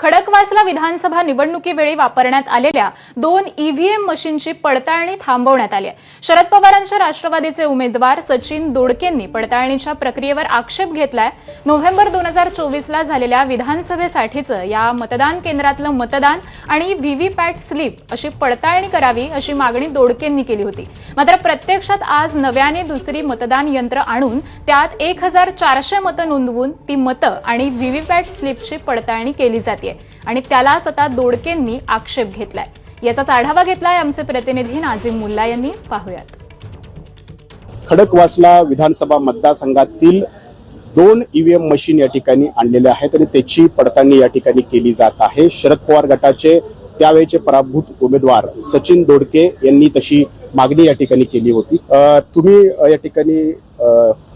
खडकवासला विधानसभा निवडणुकीवेळी वापरण्यात आलेल्या दोन ईव्हीएम मशीनची पडताळणी थांबवण्यात आली आहे. शरद पवारांच्या राष्ट्रवादीचे उमेदवार सचिन दोडकेंनी पडताळणीच्या प्रक्रियेवर आक्षेप घेतलाय. नोव्हेंबर दोन हजार चोवीसला झालेल्या विधानसभेसाठीचं या मतदान केंद्रातलं मतदान आणि व्हीव्हीपॅट स्लिप अशी पडताळणी करावी अशी मागणी दोडकेंनी केली होती. मात्र प्रत्यक्षात आज नव्याने दुसरी मतदान यंत्र आणून त्यात एक हजार चारशे मतं नोंदवून ती मतं आणि व्हीव्हीपॅट स्लिपची पडताळणी केली जाते. आणि त्यालाच आता दोडकेंनी आक्षेप घेतलाय. याचाच आढावा घेतलाय आमचे प्रतिनिधी नाझीम मुल्ला यांनी. पाहूयात. खडकवासला विधानसभा मतदारसंघातील दोन ईव्हीएम मशीन या ठिकाणी आणलेल्या आहेत आणि त्याची पडताळणी या ठिकाणी केली जात आहे. शरद पवार गटाचे त्यावेळेचे पराभूत उमेदवार सचिन दोडके यांनी तशी मागणी या ठिकाणी केली होती. तुम्ही या ठिकाणी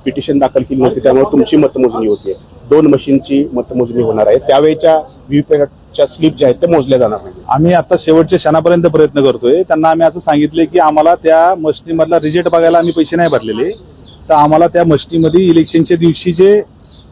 पिटिशन दाखल केली होती त्यामुळे तुमची मतमोजणी होती दोन मशीनची मतमोजणी होणार आहे. त्यावेळेच्या व्हीपॅटच्या स्लिप ज्या आहेत त्या मोजल्या जाणार नाही आम्ही आता शेवटच्या क्षणापर्यंत प्रयत्न करतोय. त्यांना आम्ही असं सांगितले की आम्हाला त्या मशनीमधला रिजेक्ट बघायला आम्ही पैसे नाही भरलेले. तर आम्हाला त्या मशनीमध्ये इलेक्शनच्या दिवशी जे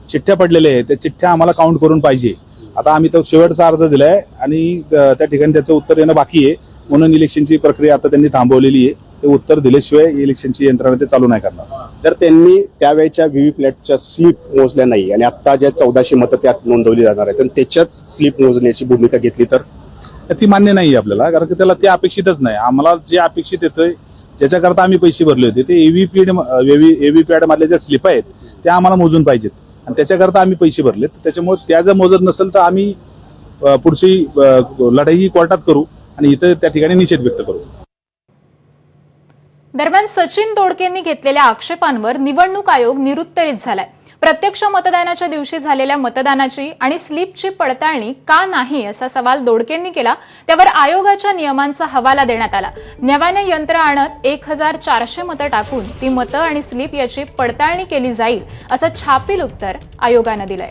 चिठ्ठ्या पडलेल्या आहेत त्या चिठ्ठ्या आम्हाला काउंट करून पाहिजे. आता आम्ही तो शेवटचा अर्ज दिलाय आणि त्या ठिकाणी त्याचं उत्तर येणं बाकी आहे. म्हणून इलेक्शनची प्रक्रिया आता त्यांनी थांबवलेली आहे. ते उत्तर दिल्याशिवाय इलेक्शनची यंत्रणा ते चालू नाही करणार. तर त्यांनी त्यावेळेच्या व्हीव्हीपॅटच्या स्लिप मोजल्या नाही आणि आता ज्या चौदाशे मतं त्यात नोंदवली जाणार आहेत आणि त्याच्याच स्लिप मोजण्याची भूमिका घेतली तर? ती मान्य नाही आपल्याला कारण की त्याला ते अपेक्षितच नाही. आम्हाला जे अपेक्षित येतंय ज्याच्याकरता आम्ही पैसे भरले होते. ते एव्हीपीड एव्हीपॅड मधल्या ज्या स्लिप आहेत त्या आम्हाला मोजून पाहिजेत. आणि त्याच्याकरता आम्ही पैसे भरलेत. त्याच्यामुळे त्या जर मोजत नसेल तर आम्ही पुढची लढाई ही कोर्टात करू. आणि इथं त्या ठिकाणी निषेध व्यक्त करू. दरम्यान सचिन दोडकेंनी घेतलेल्या आक्षेपांवर निवडणूक आयोग निरुत्तरित झालाय. प्रत्यक्ष मतदानाच्या दिवशी झालेल्या मतदानाची आणि स्लिपची पडताळणी का नाही असा सवाल दोडकेंनी केला त्यावर आयोगाच्या नियमांचा हवाला देण्यात आला. नव्याने यंत्र आणत एक हजार चारशे मतं टाकून ती मतं आणि स्लिप याची पडताळणी केली जाईल असं छापील उत्तर आयोगानं दिलंय.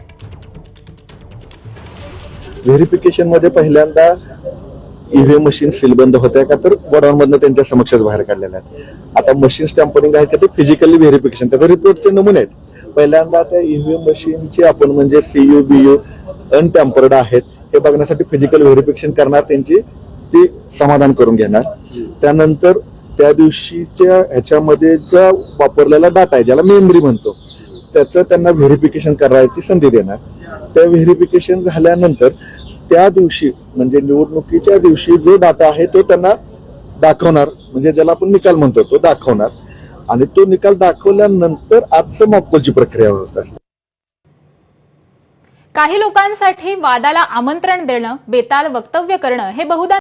व्हेरिफिकेशनमध्ये पहिल्यांदा ईव्हीएम मशीन सीलबंद होत्या का तर गोडाऊनमधनं त्यांच्या समक्षच बाहेर काढलेल्या आहेत. आता मशीन स्टॅम्परिंग आहे का ते फिजिकली व्हेरिफिकेशन त्याचा रिपोर्टचे नमुने आहेत. पहिल्यांदा त्या ईव्हीएम मशीनची आपण म्हणजे सीयू बीयू अनटॅम्पर्ड आहेत हे बघण्यासाठी फिजिकल व्हेरिफिकेशन करणार त्यांची ती समाधान करून घेणार. त्यानंतर त्या दिवशीच्या ह्याच्यामध्ये ज्या वापरलेला डाटा आहे ज्याला मेमरी म्हणतो त्याचं त्यांना व्हेरिफिकेशन करायची संधी देणार. त्या व्हेरिफिकेशन झाल्यानंतर त्या दिवशी म्हणजे निवडणुकीच्या दिवशी जो डाटा आहे तो त्यांना दाखवणार म्हणजे ज्याला आपण निकाल म्हणतो तो दाखवणार. आणि तो निकाल दाखवल्यानंतर आजचं मॉकपोलची प्रक्रिया होत असते. काही लोकांसाठी वादाला आमंत्रण देणं बेताल वक्तव्य करणं हे बहुधा